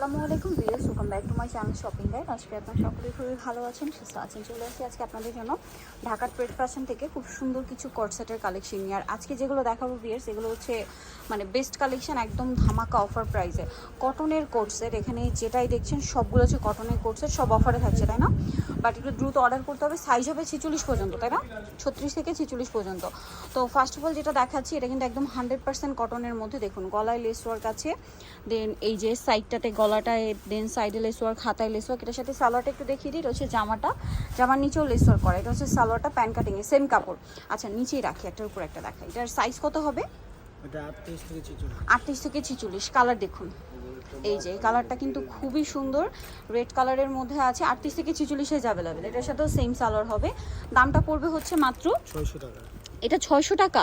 আসসালামু আলাইকুম viewers welcome back to my channel shopping guide আজকে আপনারা সকলেই খুবই ভালো আছেন, সুস্থ আছেন, চলে আসি আজকে আপনাদের জন্য ঢাকার ট্রেড ফ্যাশন থেকে খুব সুন্দর কিছু কটসেটের কালেকশন নিয়ে। আর আজকে যেগুলো দেখাবো ভিউয়ার্স, এগুলো হচ্ছে মানে বেস্ট কালেকশন একদম ধামাকা অফার প্রাইসে কটনের কোর্সের এখানে যেটাই দেখছেন সবগুলো হচ্ছে কটনের কোর্সের সব অফারে থাকছে, তাই না? বাট একটু দ্রুত অর্ডার করতে হবে। সাইজ হবে ছিচল্লিশ পর্যন্ত তাই না? ছত্রিশ থেকে ছিচল্লিশ পর্যন্ত। তো ফার্স্ট অফ অল যেটা দেখাচ্ছি এটা কিন্তু একদম হান্ড্রেড পার্সেন্ট কটনের মধ্যে দেখুন গলায় লেস ওয়ার্ক আছে। দেন এই যে সাইডটাতে গলাটায় দেন সাইডে লেস ওয়ার্ক হাতায় লেস ওয়ার্ক এটার সাথে সালোয়ারটা একটু দেখিয়ে দিই এটা হচ্ছে জামাটা। জামার নিচেও লেস ওয়ার্ক করা এটা হচ্ছে সালোয়ারটা প্যান কাটিংয়ে সেম কাপড়। আচ্ছা নিচেই রাখি একটার উপর একটা দেখাই। এটার সাইজ কত হবে? আটত্রিশ থেকে ছিচল্লিশ। কালার দেখুন। এই যে কালারটা কিন্তু খুবই সুন্দর। রেড কালারের মধ্যে আছে আটত্রিশ থেকে ছিচল্লিশ সাইজ অ্যাভেলেবেল এটার সাথেও সেম সালোয়ার হবে। দামটা পড়বে হচ্ছে মাত্র ছয়শো টাকা। এটা ছয়শো টাকা।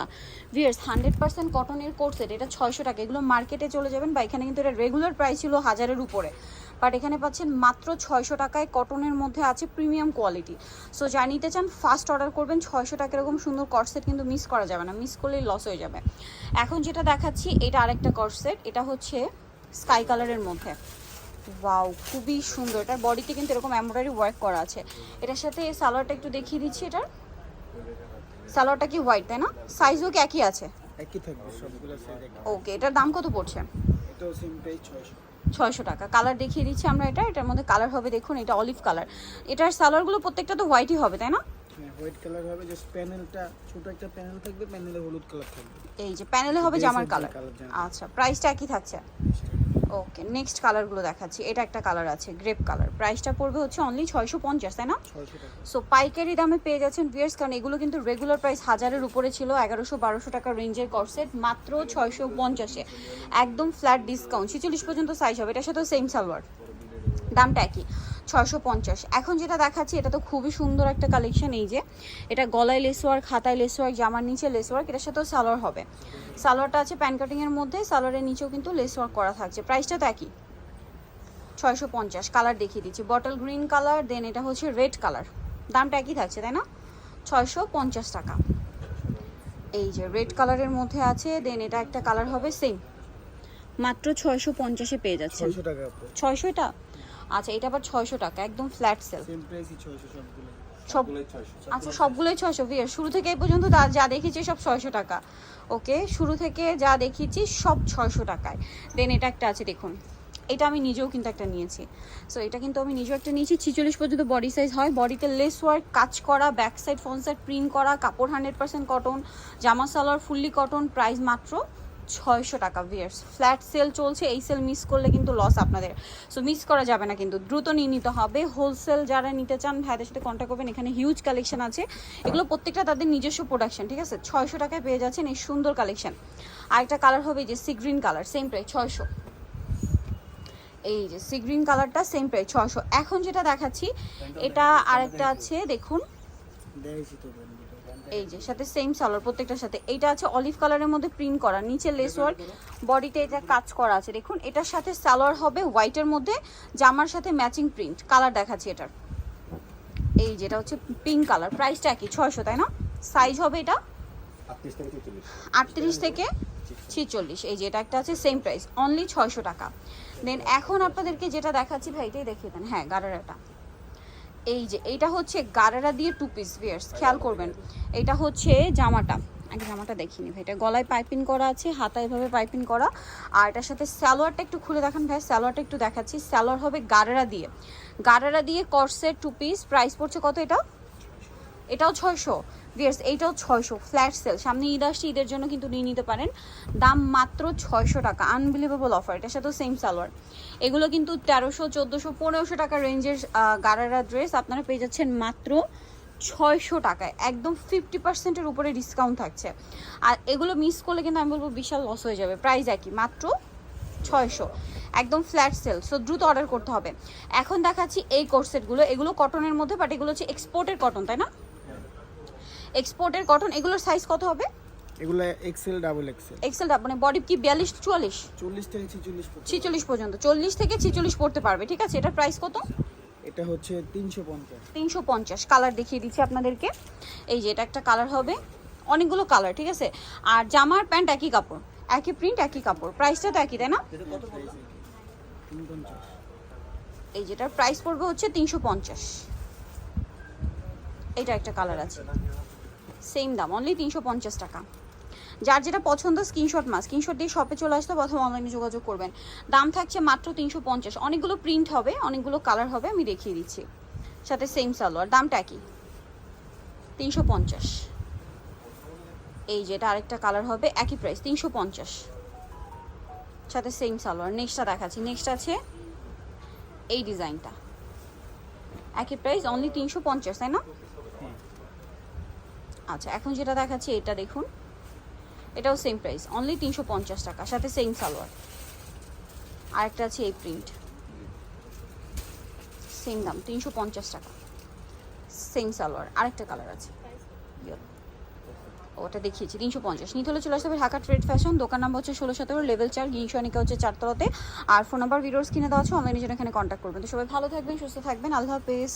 ভিয়ার্স হান্ড্রেড পার্সেন্ট কটনের কোর্সেট এটা ছয়শো টাকা। এগুলো মার্কেটে চলে যাবেন বা এখানে কিন্তু এটা রেগুলার প্রাইস ছিল হাজারের উপরে। বাট এখানে পাচ্ছেন মাত্র ছয়শো টাকায় কটনের মধ্যে আছে প্রিমিয়াম কোয়ালিটি সো যা নিতে চান ফার্স্ট অর্ডার করবেন। ছয়শো টাকা এরকম সুন্দর কটসেট কিন্তু মিস করা যাবে না। মিস করলেই লস হয়ে যাবে। এখন যেটা দেখাচ্ছি এটা আরেকটা কটসেট এটা হচ্ছে স্কাই কালারের মধ্যে। ওয়াও খুবই সুন্দর। এটার বডিতে কিন্তু এরকম এমব্রয়ডারি ওয়ার্ক করা আছে। এটার সাথে সালোয়ারটা একটু দেখিয়ে দিচ্ছি এটার। সালোয়ারটা কি হোয়াইট তাই না? সাইজও কি একই আছে? একই থাকবে সবগুলো সাইজ ওকে এটার দাম কত পড়ছে? এটাও সেম প্রাইস ছয়শো। ছয়শো টাকা। কালার দেখিয়ে দিচ্ছি আমরা এটা। এটার মধ্যে কালার হবে দেখুন এটা অলিভ কালার। এটার সালোয়ারগুলো প্রত্যেকটা তো হোয়াইটই হবে তাই না? হ্যাঁ হোয়াইট কালার হবে জাস্ট প্যানেলটা ছোট একটা প্যানেল থাকবে প্যানেলে হলুদ কালার থাকবে। এই যে প্যানেলে হবে জামার কালার। আচ্ছা প্রাইসটা একই থাকছে। ওকে নেক্সট কালারগুলো দেখাচ্ছি। এটা একটা কালার আছে গ্রেপ কালার প্রাইসটা পড়বে হচ্ছে অনলি ছয়শো পঞ্চাশ তাই না? সো পাইকারি দামে পেয়ে যাচ্ছেন ভিয়ার্স কারণ এগুলো কিন্তু রেগুলার প্রাইস হাজারের উপরে ছিল এগারোশো বারোশো টাকা রেঞ্জের করসেট মাত্র ছয়শো পঞ্চাশে। একদম ফ্ল্যাট ডিসকাউন্ট ছেচল্লিশ পর্যন্ত সাইজ হবে এটার সাথে সেম সালোয়ার। দামটা একই। ছয়শো পঞ্চাশ। এখন যেটা দেখাচ্ছি এটা তো খুবই সুন্দর একটা কালেকশন এই যে। এটা গলায় লেসওয়ার্ক হাতায় লেসওয়ার্ক জামার নিচে লেসওয়ার্ক এটার সাথেও সালোয়ার হবে। সালোয়ারটা আছে প্যান কাটিংয়ের মধ্যে সালোয়ারের নিচেও কিন্তু লেসওয়ার্ক করা থাকছে। প্রাইসটা তো একই। ছয়শো পঞ্চাশ কালার দেখিয়ে দিচ্ছি। বটল গ্রিন কালার দেন এটা হচ্ছে রেড কালার দামটা একই থাকছে তাই না? ছয়শো পঞ্চাশ টাকা। এই যে রেড কালারের মধ্যে আছে দেন এটা একটা কালার হবে সেম মাত্র ছয়শো পঞ্চাশে পেয়ে যাচ্ছে ছয়শো আচ্ছা এটা আবার ছয়শো টাকা একদম ফ্ল্যাট সেল সব আচ্ছা সবগুলোই ছয়শো ভিয়ার শুরু থেকে এই পর্যন্ত যা- দেখিয়েছি সব ছয়শো টাকা। ওকে শুরু থেকে যা দেখিয়েছি সব ছয়শো টাকায়। দেন এটা একটা আছে দেখুন। এটা আমি নিজেও কিন্তু একটা নিয়েছি। সো এটা কিন্তু আমি নিজেও একটা নিয়েছি। ছিচল্লিশ পর্যন্ত বডি সাইজ হয়। বডিতে লেস ওয়ার্ক কাজ করা back side front side print করা কাপড় হান্ড্রেড পার্সেন্ট কটন জামা সালোয়ার ফুললি কটন প্রাইস মাত্র ছয়শো টাকা ভিয়ার্স ফ্ল্যাট সেল চলছে এই সেল মিস করলে কিন্তু লস আপনাদের। সো মিস করা যাবে না কিন্তু দ্রুত নিয়ে নিতে হবে। হোলসেল যারা নিতে চান ভাইদের সাথে কন্ট্যাক্ট করবেন এখানে হিউজ কালেকশন আছে। এগুলো প্রত্যেকটা তাদের নিজস্ব প্রোডাকশন ঠিক আছে? ছয়শো টাকায় পেয়ে যাচ্ছেন এই সুন্দর কালেকশন আরেকটা কালার হবে যে sea green colour same price ছয়শো। এই যে সি গ্রিন কালারটা সেম প্রাইস ছয়শো। এখন যেটা দেখাচ্ছি এটা আরেকটা আছে দেখুন। এই যে সাথে সেম সালোয়ার প্রত্যেকটার সাথে। এইটা আছে অলিভ কালারের মধ্যে প্রিন্ট করা নিচে লেস ওয়ার্ক বডিতে এটা কাজ করা আছে। দেখুন এটার সাথে সালোয়ার হবে হোয়াইটের মধ্যে জামার সাথে ম্যাচিং প্রিন্ট কালার দেখাচ্ছি এটার। এই যেটা হচ্ছে পিঙ্ক কালার প্রাইসটা একই ছয়শো তাই না? সাইজ হবে এটা আটত্রিশ থেকে ছিচল্লিশ। এই যে এটা একটা আছে সেম প্রাইস অনলি ছয়শো টাকা। দেন এখন আপনাদেরকে যেটা দেখাচ্ছি ভাই এটাই দেখিয়ে দেন। হ্যাঁ গারারাটা। এই যে, এইটা হচ্ছে গারারা দিয়ে টু পিস বিয়ার্স খেয়াল করবেন। এটা হচ্ছে জামাটা। আগে জামাটা দেখিনি ভাই, এটা গলায় পাইপিং করা আছে হাতা এভাবে পাইপিং করা। আর এটার সাথে স্যালোয়ারটা একটু খুলে দেখান ভাই স্যালোয়ারটা একটু দেখাচ্ছি। স্যালোয়ার হবে গারারা দিয়ে। গারারা দিয়ে কর্সের টু পিস প্রাইস পড়ছে কত এটা? এটাও ছয়শো। ভিয়ার্স এইটাও ছয়শো। Flat sale. সামনে ঈদ আসছে, ঈদের জন্য কিন্তু নিয়ে নিতে পারেন। দাম মাত্র ছয়শো টাকা। আনবিলিভেবল অফার এটার সাথেও সেম সালোয়ার। এগুলো কিন্তু তেরোশো, চোদ্দোশো, পনেরোশো টাকা রেঞ্জের গারারা ড্রেস আপনারা পেয়ে যাচ্ছেন মাত্র ছয়শো টাকায়। একদম ফিফটি পার্সেন্টের উপরে ডিসকাউন্ট থাকছে। আর এগুলো মিস করলে কিন্তু আমি বলব বিশাল লস হয়ে যাবে। প্রাইস একই, মাত্র ছয়শো। একদম ফ্ল্যাট সেল সো দ্রুত অর্ডার করতে হবে। এখন দেখাচ্ছি এই কোর্সেটগুলো এগুলো কটনের মধ্যে বাট এগুলো হচ্ছে এক্সপোর্টের কটন তাই না? এক্সপোর্টের কটন এগুলোর সাইজ কত হবে? এগুলো এক্সেল ডাবল এক্সেল এক্সেল মানে বডি কি বিয়াল্লিশ চুয়াল্লিশ? চল্লিশ থেকে ছেচল্লিশ পর্যন্ত। ছিচল্লিশ পর্যন্ত। চল্লিশ থেকে ছিচল্লিশ পড়তে পারবে ঠিক আছে? এটার প্রাইস কত? এটা হচ্ছে তিনশো পঞ্চাশ। তিনশো পঞ্চাশ। কালার দেখিয়ে দিচ্ছি আপনাদেরকে। এই যে এটা একটা কালার হবে। অনেকগুলো কালার ঠিক আছে? আর জামার প্যান্ট একই কাপড়। একই প্রিন্ট একই কাপড়। প্রাইসটা তো একই তাই না? এই যেটার প্রাইস পড়বে হচ্ছে তিনশো পঞ্চাশ। এটা একটা কালার আছে। সেম দাম অনলি তিনশো পঞ্চাশ টাকা। যার যেটা পছন্দ স্ক্রিনশট মাস স্ক্রিনশট দিয়ে শপে চলে আসতে প্রথম অনলাইনে যোগাযোগ করবেন। দাম থাকছে মাত্র তিনশো পঞ্চাশ। অনেকগুলো প্রিন্ট হবে, অনেকগুলো কালার হবে, আমি দেখিয়ে দিচ্ছি। সাথে সেম সালোয়ার দামটা কি? তিনশো পঞ্চাশ। এই যেটা আরেকটা কালার হবে, একই প্রাইস তিনশো পঞ্চাশ। সাথে সেম সালোয়ার নেক্সটটা দেখাচ্ছি। নেক্সট আছে এই ডিজাইনটা একই প্রাইস অনলি তিনশো পঞ্চাশ, তাই না? আচ্ছা এখন যেটা দেখাচ্ছি, এটা দেখুন। এটাও সেম প্রাইস অনলি তিনশো পঞ্চাশ টাকা, সাথে সেম সালোয়ার। আরেকটা আছে এই প্রিন্ট সেম দাম, তিনশো পঞ্চাশ টাকা। সেম সালোয়ার, আরেকটা কালার আছে। ওটা দেখিয়েছি, তিনশো পঞ্চাশ। নিতে হলে চলে আসতে হবে ঢাকা ট্রেড ফ্যাশন দোকান নাম্বার হচ্ছে ষোলো সতেরো লেভেল চার গিংসনিকা হচ্ছে চারতলাতে। আর ফোন নাম্বার ভিডিওস কিনে দেওয়া আছে অনলাইনে জন্য এখানে কন্ট্যাক্ট করবেন। তো সবাই ভালো থাকবেন, সুস্থ থাকবেন, আল্লাহ হাফেজ।